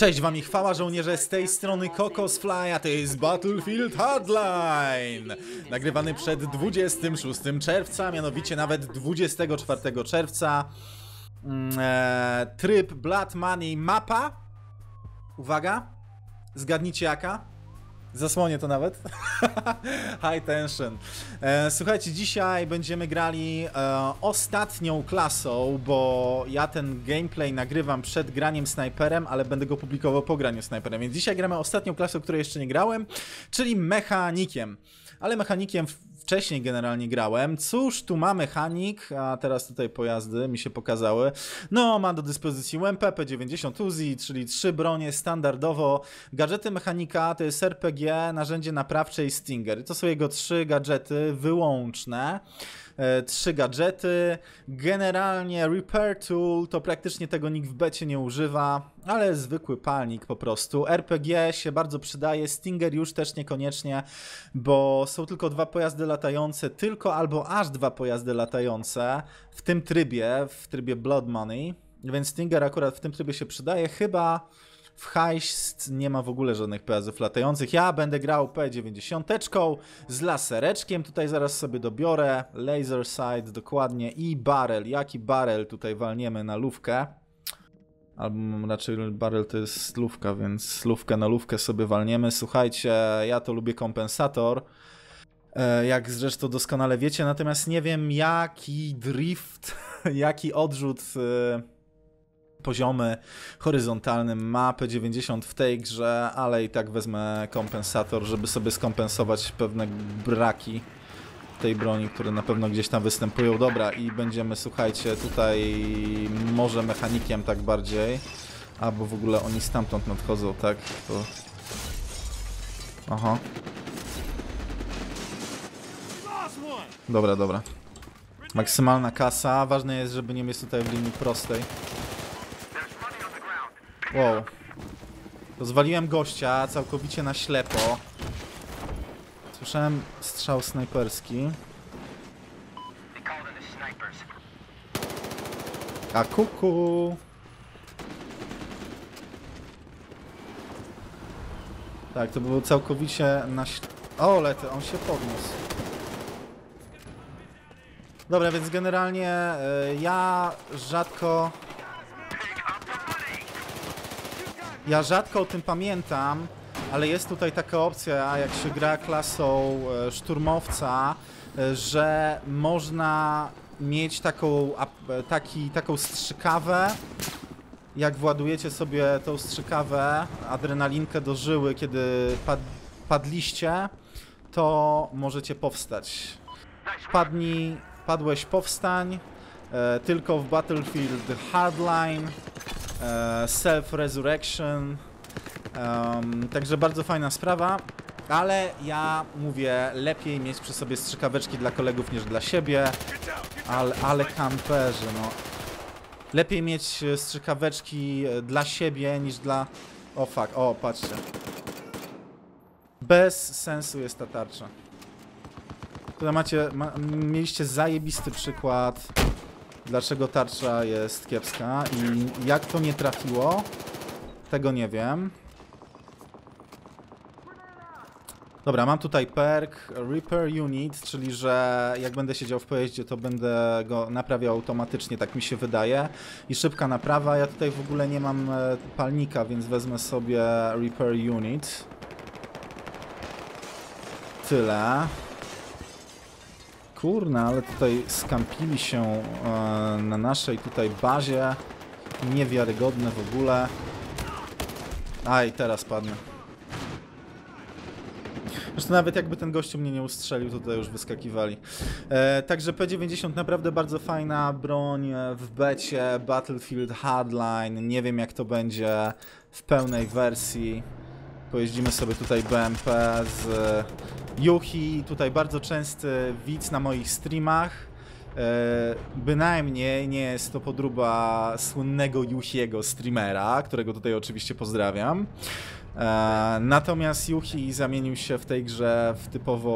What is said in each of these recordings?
Cześć wam i chwała żołnierze z tej strony Kokos Fly, a to jest Battlefield Hardline! Nagrywany przed 26 czerwca, mianowicie nawet 24 czerwca. Mm, E, tryb Blood Money mapa. Uwaga, zgadnijcie jaka? Zasłonię to nawet. High tension. E, słuchajcie, dzisiaj będziemy grali e, ostatnią klasą, bo ja ten gameplay nagrywam przed graniem snajperem, ale będę go publikował po graniu snajperem. Więc dzisiaj gramy ostatnią klasą, której jeszcze nie grałem, czyli mechanikiem. Ale mechanikiem wcześniej generalnie grałem. Cóż, tu ma mechanik, a teraz tutaj pojazdy mi się pokazały. No, ma do dyspozycji UMP, P90 Uzi, czyli trzy bronie standardowo. Gadżety mechanika to jest RPG, narzędzie naprawcze i Stinger. To są jego trzy gadżety wyłączne. E, Trzy gadżety. Generalnie Repair Tool to praktycznie tego nikt w becie nie używa, ale zwykły palnik po prostu. RPG się bardzo przydaje, Stinger już też niekoniecznie, bo są tylko dwa pojazdy latające, tylko albo aż dwa pojazdy latające w tym trybie, w trybie Blood Money, więc Stinger akurat w tym trybie się przydaje, chyba w Heist nie ma w ogóle żadnych pojazdów latających. Ja będę grał P90 z lasereczkiem, tutaj zaraz sobie dobiorę, laser sight dokładnie i barrel. Jaki barrel tutaj walniemy na lówkę? Albo raczej barrel to jest lówka, więc lówkę na lówkę sobie walniemy. Słuchajcie, ja to lubię kompensator. E, Jak zresztą doskonale wiecie, natomiast nie wiem jaki drift, jaki odrzut e, poziomy horyzontalny ma P90 w tej grze, ale i tak wezmę kompensator, żeby sobie skompensować pewne braki tej broni, które na pewno gdzieś tam występują. Dobra, i będziemy, słuchajcie, tutaj może mechanikiem tak bardziej, albo w ogóle oni stamtąd nadchodzą, tak? To... Aha. Dobra, dobra. Maksymalna kasa. Ważne jest, żeby nie mieć tutaj w linii prostej. Wow. Rozwaliłem gościa całkowicie na ślepo. Słyszałem strzał snajperski. A kuku! Tak, to było całkowicie na. O, lety, on się podniósł. Dobra, więc generalnie e, ja rzadko... Ja rzadko o tym pamiętam, ale jest tutaj taka opcja, jak się gra klasą e, szturmowca, e, że można mieć taką, e, taki, taką strzykawę, jak władujecie sobie tą strzykawę, adrenalinkę do żyły, kiedy pad, padliście, to możecie powstać. Padłeś, powstań, tylko w Battlefield Hardline, Self-Resurrection, em, także bardzo fajna sprawa, ale ja mówię, lepiej mieć przy sobie strzykaweczki dla kolegów niż dla siebie, ale, ale kamperzy, no. Lepiej mieć e, strzykaweczki e, dla siebie niż dla... O fuck, o patrzcie. Bez sensu jest ta tarcza. Tutaj macie, ma, mieliście zajebisty przykład, dlaczego tarcza jest kiepska i jak to nie trafiło, tego nie wiem. Dobra, mam tutaj perk Repair Unit, czyli że jak będę siedział w pojeździe, to będę go naprawiał automatycznie, tak mi się wydaje. I szybka naprawa. Ja tutaj w ogóle nie mam e, palnika, więc wezmę sobie Repair Unit. Tyle. Kurna, ale tutaj skampili się e, na naszej tutaj bazie. Niewiarygodne w ogóle. Aj, teraz padnę. Zresztą nawet jakby ten gościu mnie nie ustrzelił, to tutaj już wyskakiwali. E, także P90 naprawdę bardzo fajna broń w becie, Battlefield Hardline, nie wiem jak to będzie w pełnej wersji. Pojeździmy sobie tutaj BMP z e, Yuhi, tutaj bardzo częsty widz na moich streamach. E, bynajmniej nie jest to podróba słynnego Yuhiego streamera, którego tutaj oczywiście pozdrawiam. E, natomiast Yuhi zamienił się w tej grze w typową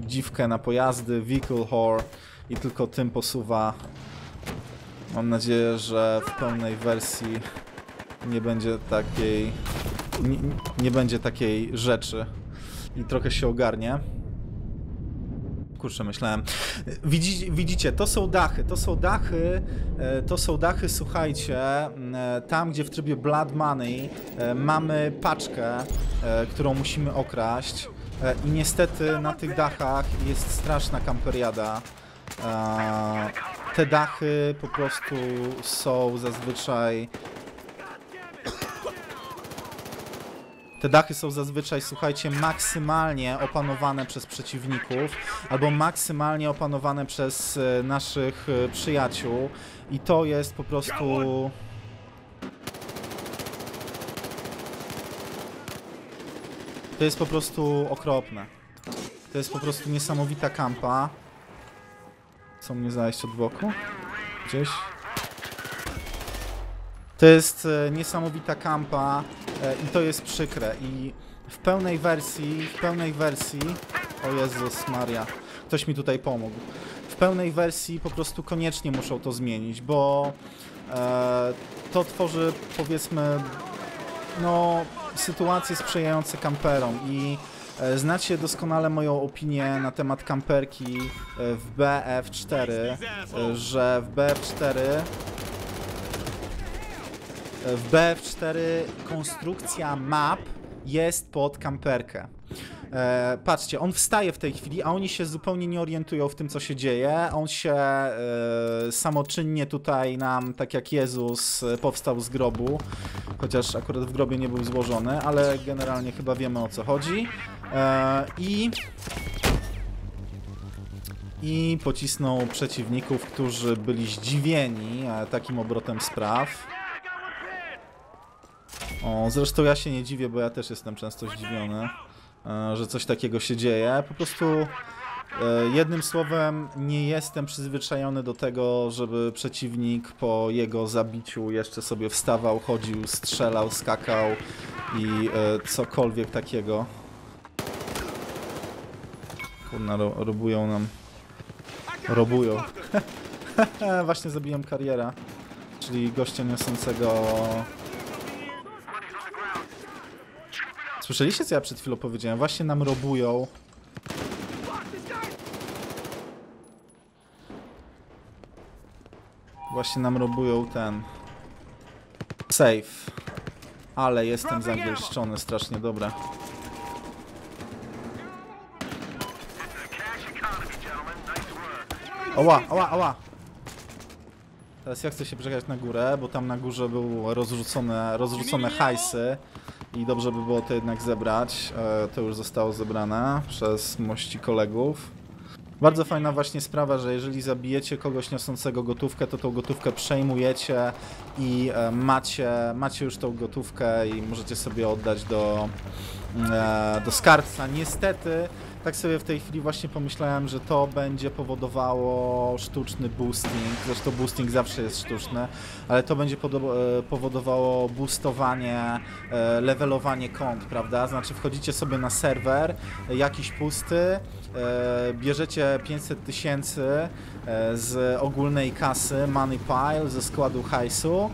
dziwkę na pojazdy, vehicle whore i tylko tym posuwa. Mam nadzieję, że w pełnej wersji nie będzie takiej, nie, będzie takiej rzeczy i trochę się ogarnie. Kurczę, myślałem. Widzi, widzicie, to są dachy, to są dachy, e, to są dachy, słuchajcie, e, tam gdzie w trybie Blood Money e, mamy paczkę, którą musimy okraść i niestety na tych dachach jest straszna kamperiada. Te dachy po prostu są zazwyczaj Te dachy są zazwyczaj, słuchajcie, maksymalnie opanowane przez przeciwników albo maksymalnie opanowane przez e, naszych e, przyjaciół i to jest po prostu... To jest po prostu okropne. To jest po prostu niesamowita kampa. Co mnie zajść od boku? Gdzieś? To jest e, niesamowita kampa e, i to jest przykre i w pełnej wersji, w pełnej wersji, o Jezus Maria, ktoś mi tutaj pomógł. W pełnej wersji po prostu koniecznie muszą to zmienić, bo e, to tworzy powiedzmy no sytuacje sprzyjające kamperom i e, znacie doskonale moją opinię na temat kamperki w BF4, e, że w BF4 w BF4 konstrukcja map jest pod kamperkę. E, patrzcie, on wstaje w tej chwili, a oni się zupełnie nie orientują w tym, co się dzieje. On się e, samoczynnie tutaj nam, tak jak Jezus, e, powstał z grobu. Chociaż akurat w grobie nie był złożony, ale generalnie chyba wiemy o co chodzi. E, I i pocisnął przeciwników, którzy byli zdziwieni e, takim obrotem spraw. O, zresztą ja się nie dziwię, bo ja też jestem często zdziwiony, e, że coś takiego się dzieje. Po prostu e, jednym słowem nie jestem przyzwyczajony do tego, żeby przeciwnik po jego zabiciu jeszcze sobie wstawał, chodził, strzelał, skakał i e, cokolwiek takiego. Kurna, ro robują nam. Robują. Właśnie zabiłem kariera, czyli gościa niosącego Słyszeliście, co ja przed chwilą powiedziałem? Właśnie nam robują. Właśnie nam robują ten... Safe. Ale jestem zagęszczony strasznie, dobra. Oła, oła, oła! Teraz ja chcę się przejechać na górę, bo tam na górze były rozrzucone, rozrzucone hajsy i dobrze by było to jednak zebrać. E, To już zostało zebrane przez mości kolegów. Bardzo fajna właśnie sprawa, że jeżeli zabijecie kogoś niosącego gotówkę, to tą gotówkę przejmujecie i e, macie, macie już tą gotówkę i możecie sobie oddać do, e, do skarbca. Niestety, tak sobie w tej chwili właśnie pomyślałem, że to będzie powodowało sztuczny boosting. Zresztą boosting zawsze jest sztuczny, ale to będzie e, powodowało boostowanie, e, levelowanie kont, prawda? Znaczy wchodzicie sobie na serwer, e, jakiś pusty, bierzecie 500 tysięcy z ogólnej kasy Money Pile, ze składu hajsu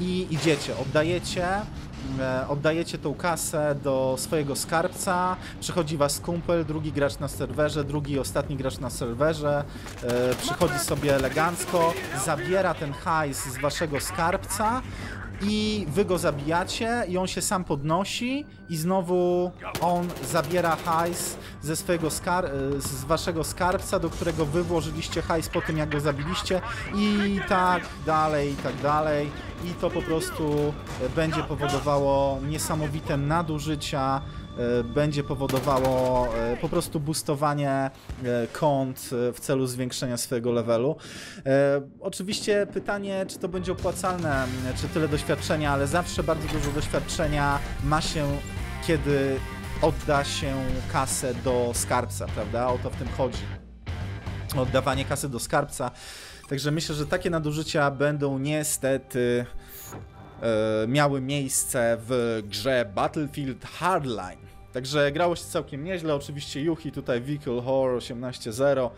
i idziecie, oddajecie oddajecie tą kasę do swojego skarbca, przychodzi was kumpel, drugi gracz na serwerze, drugi ostatni gracz na serwerze, e, przychodzi sobie elegancko, zabiera ten hajs z waszego skarbca i wy go zabijacie i on się sam podnosi i znowu on zabiera hajs ze swojego skar z waszego skarbca, do którego wy włożyliście hajs po tym jak go zabiliście i tak dalej, i tak dalej i to po prostu e, będzie powodowało niesamowite nadużycia e, będzie powodowało e, po prostu boostowanie kont w celu zwiększenia swojego levelu. Oczywiście pytanie, czy to będzie opłacalne, czy tyle doświadczenia, ale zawsze bardzo dużo doświadczenia ma się, kiedy odda się kasę do skarbca, prawda? O to w tym chodzi. Oddawanie kasy do skarbca. Także myślę, że takie nadużycia będą niestety e, miały miejsce w grze Battlefield Hardline. Także grało się całkiem nieźle. Oczywiście Yuhi tutaj Vehicle Horror 18.0.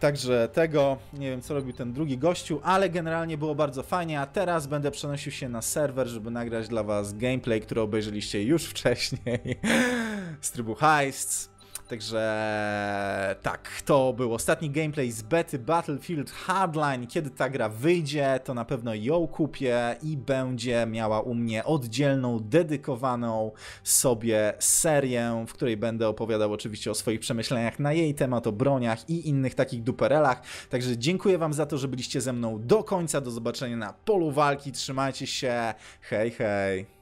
Także tego, nie wiem co robił ten drugi gościu, ale generalnie było bardzo fajnie, a teraz będę przenosił się na serwer, żeby nagrać dla was gameplay, który obejrzeliście już wcześniej z trybu Heists. Także tak, to był ostatni gameplay z bety Battlefield Hardline. Kiedy ta gra wyjdzie, to na pewno ją kupię i będzie miała u mnie oddzielną, dedykowaną sobie serię, w której będę opowiadał oczywiście o swoich przemyśleniach na jej temat, o broniach i innych takich duperelach. Także dziękuję Wam za to, że byliście ze mną do końca. Do zobaczenia na polu walki. Trzymajcie się. Hej, hej.